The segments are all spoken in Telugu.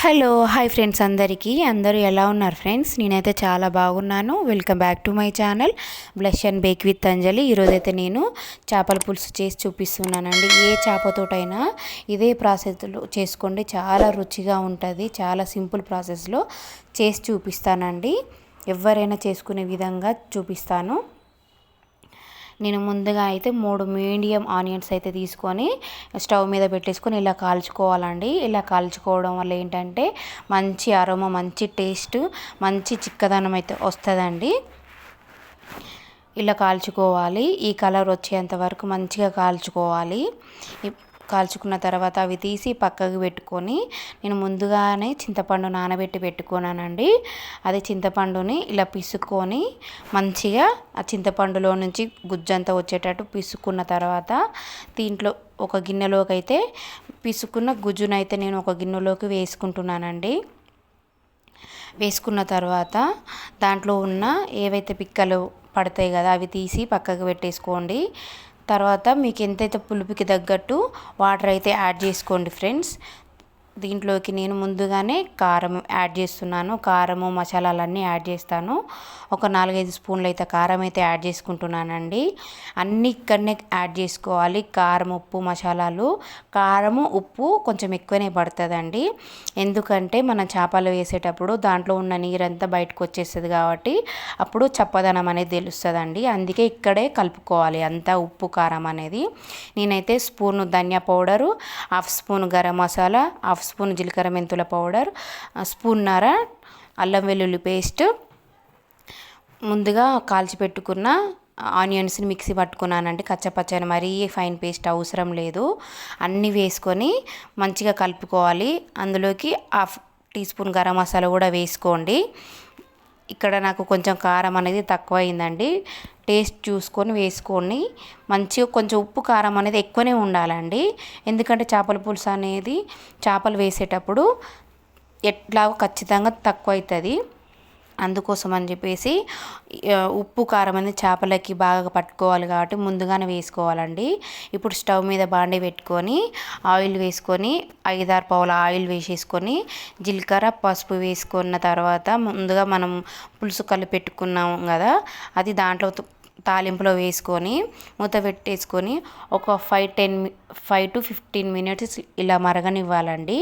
హలో హాయ్ ఫ్రెండ్స్ అందరికీ. అందరూ ఎలా ఉన్నారు ఫ్రెండ్స్ నేనైతే చాలా బాగున్నాను. Welcome back to my channel blush and bake with Anjali ఈరోజైతే నేను చేపల పులుసు చేసి చూపిస్తున్నానండి. ఏ చేపతోటైనా ఇదే ప్రాసెస్లో చేసుకోండి. చాలా రుచిగా ఉంటుంది. చాలా సింపుల్ ప్రాసెస్లో చేసి చూపిస్తానండి. ఎవరైనా చేసుకునే విధంగా చూపిస్తాను. నేను ముందుగా అయితే మూడు మీడియం ఆనియన్స్ అయితే తీసుకొని స్టవ్ మీద పెట్టేసుకొని ఇలా కాల్చుకోవాలండి. ఇలా కాల్చుకోవడం వల్ల ఏంటంటే మంచి అరోమా మంచి టేస్ట్ మంచి చిక్కదనం అయితే వస్తుందండి. ఇలా కాల్చుకోవాలి. ఈ కలర్ వచ్చేంత వరకు మంచిగా కాల్చుకోవాలి. కాల్చుకున్న తర్వాత అవి తీసి పక్కకు పెట్టుకొని నేను ముందుగానే చింతపండు నానబెట్టి పెట్టుకున్నానండి. అది చింతపండుని ఇలా పిసుక్కొని మంచిగా ఆ చింతపండులో నుంచి గుజ్జంతా వచ్చేటట్టు పిసుక్కున్న తర్వాత దీంట్లో ఒక గిన్నెలోకి అయితే పిసుకున్న గుజ్జునైతే నేను ఒక గిన్నెలోకి వేసుకుంటున్నానండి. వేసుకున్న తర్వాత దాంట్లో ఉన్న ఏవైతే పిక్కలు పడతాయి కదా అవి తీసి పక్కకు పెట్టేసుకోండి. తర్వాత మీకు ఎంతైతే పులుపుకి తగ్గట్టు వాటర్ అయితే యాడ్ చేసుకోండి ఫ్రెండ్స్. దీంట్లోకి నేను ముందుగానే కారం యాడ్ చేస్తున్నాను. కారము మసాలాలన్నీ యాడ్ చేస్తాను. ఒక నాలుగైదు స్పూన్లు అయితే కారం అయితే యాడ్ చేసుకుంటున్నానండి. అన్ని ఇక్కడనే యాడ్ చేసుకోవాలి. కారం ఉప్పు మసాలాలు. కారము ఉప్పు కొంచెం ఎక్కువనే పడుతుందండి. ఎందుకంటే మనం చేపలు వేసేటప్పుడు దాంట్లో ఉన్న నీరంతా బయటకు వచ్చేస్తుంది కాబట్టి అప్పుడు చప్పదనం అనేది తెలుస్తుందండి. అందుకే ఇక్కడే కలుపుకోవాలి అంతా ఉప్పు కారం అనేది. నేనైతే స్పూన్ ధనియా powder half spoon garam masala half spoon జీలకర్ర మెంతుల పౌడర్ స్పూన్నర అల్లం వెల్లుల్లి పేస్ట్ ముందుగా కాల్చి పెట్టుకున్న ఆనియన్స్ని మిక్సీ పట్టుకున్నానండి. కచ్చపచ్చని మరీ ఫైన్ పేస్ట్ అవసరం లేదు. అన్నీ వేసుకొని మంచిగా కలుపుకోవాలి. అందులోకి half tea spoon garam masala కూడా వేసుకోండి. ఇక్కడ నాకు కొంచెం కారం అనేది తక్కువ అయిందండి టేస్ట్ చూసుకొని వేసుకొని మంచిగా కొంచెం ఉప్పు కారం అనేది ఎక్కువనే ఉండాలండి. ఎందుకంటే చేపల పులుసు అనేది చేపలు వేసేటప్పుడు ఎట్లా ఖచ్చితంగా తక్కువ అవుతుంది అందుకోసం అని చెప్పేసి ఉప్పు కారం అనేది చేపలకి బాగా పట్టుకోవాలి కాబట్టి ముందుగానే వేసుకోవాలండి. ఇప్పుడు స్టవ్ మీద బాండి పెట్టుకొని ఆయిల్ వేసుకొని ఐదారు పావుల ఆయిల్ వేసేసుకొని జీలకర్ర పసుపు వేసుకున్న తర్వాత ముందుగా మనం పులుసు కలిపి పెట్టుకున్నాం కదా అది దాంట్లో తాలింపులో వేసుకొని మూత పెట్టేసుకొని ఒక five ten five to fifteen minutes ఇలా మరగనివ్వాలండి.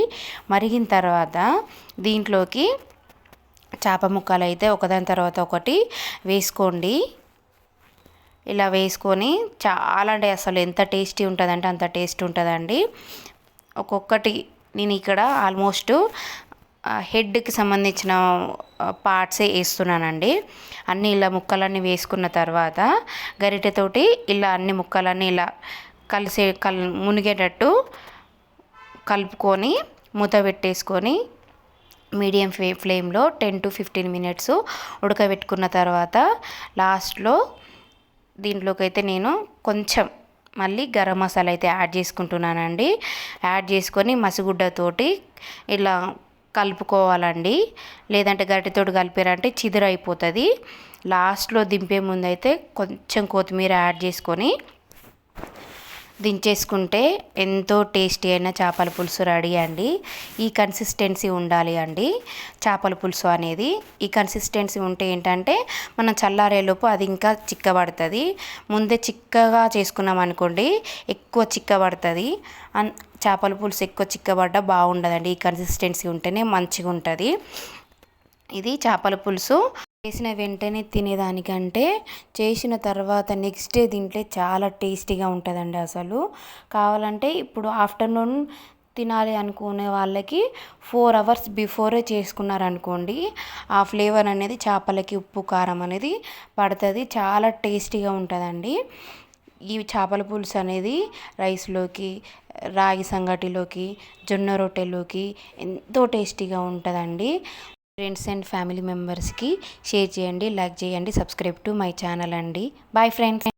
మరిగిన తర్వాత దీంట్లోకి చేప ముక్కలు అయితే ఒకదాని తర్వాత ఒకటి వేసుకోండి. ఇలా వేసుకొని చాలా అంటే అసలు ఎంత టేస్టీ ఉంటుందంటే అంత టేస్ట్ ఉంటుందండి. ఒక్కొక్కటి నేను ఇక్కడ ఆల్మోస్ట్ హెడ్కి సంబంధించిన పార్ట్సే వేస్తున్నానండి. అన్నీ ఇలా ముక్కలన్నీ వేసుకున్న తర్వాత గరిటెతోటి ఇలా అన్ని ముక్కలన్నీ ఇలా కలిసే కల్ మునిగేటట్టు కలుపుకొని మూత పెట్టేసుకొని మీడియం ఫ్లే ఫ్లేమ్లో టెన్ టు ఫిఫ్టీన్ మినిట్స్ ఉడకబెట్టుకున్న తర్వాత లాస్ట్లో దీంట్లోకి అయితే నేను కొంచెం మళ్ళీ గరం మసాలా అయితే యాడ్ చేసుకుంటున్నానండి. యాడ్ చేసుకొని మసిగుడ్డతోటి ఇలా కలుపుకోవాలండి. లేదంటే గరిటెతోటి కలిపారంటే చిదురైపోతుంది. లాస్ట్లో దింపే ముందు అయితే కొంచెం కొత్తిమీర యాడ్ చేసుకొని దించేసుకుంటే ఎంతో టేస్టీ అయిన చేపల పులుసు రెడీ అండి. ఈ కన్సిస్టెన్సీ ఉండాలి అండి. చేపల పులుసు అనేది. ఈ కన్సిస్టెన్సీ ఉంటే ఏంటంటే మనం చల్లారేలోపు అది ఇంకా చిక్కబడుతుంది. ముందే చిక్కగా చేసుకున్నాం అనుకోండి ఎక్కువ చిక్కబడుతుంది. చేపల పులుసు ఎక్కువ చిక్కబడ్డ బాగుండదండి. ఈ కన్సిస్టెన్సీ ఉంటేనే మంచిగా ఉంటుంది ఇది చేపల పులుసు. చేసిన వెంటనే తినేదానికంటే చేసిన తర్వాత నెక్స్ట్ డే తింటే చాలా టేస్టీగా ఉంటుందండి అసలు. కావాలంటే ఇప్పుడు ఆఫ్టర్నూన్ తినాలి అనుకునే వాళ్ళకి ఫోర్ అవర్స్ బిఫోరే చేసుకున్నారనుకోండి ఆ ఫ్లేవర్ అనేది చేపలకి ఉప్పు కారం అనేది పడుతుంది చాలా టేస్టీగా ఉంటుందండి. ఈ చేపల పులుసు అనేది రైస్లోకి రాగి సంగటిలోకి జొన్న రొట్టెలోకి ఎంతో టేస్టీగా ఉంటుందండి. ఫ్రెండ్స్ అండ్ ఫ్యామిలీ మెంబర్స్కి షేర్ చేయండి లైక్ చేయండి సబ్స్క్రైబ్ టు మై ఛానల్ అండి. Bye friends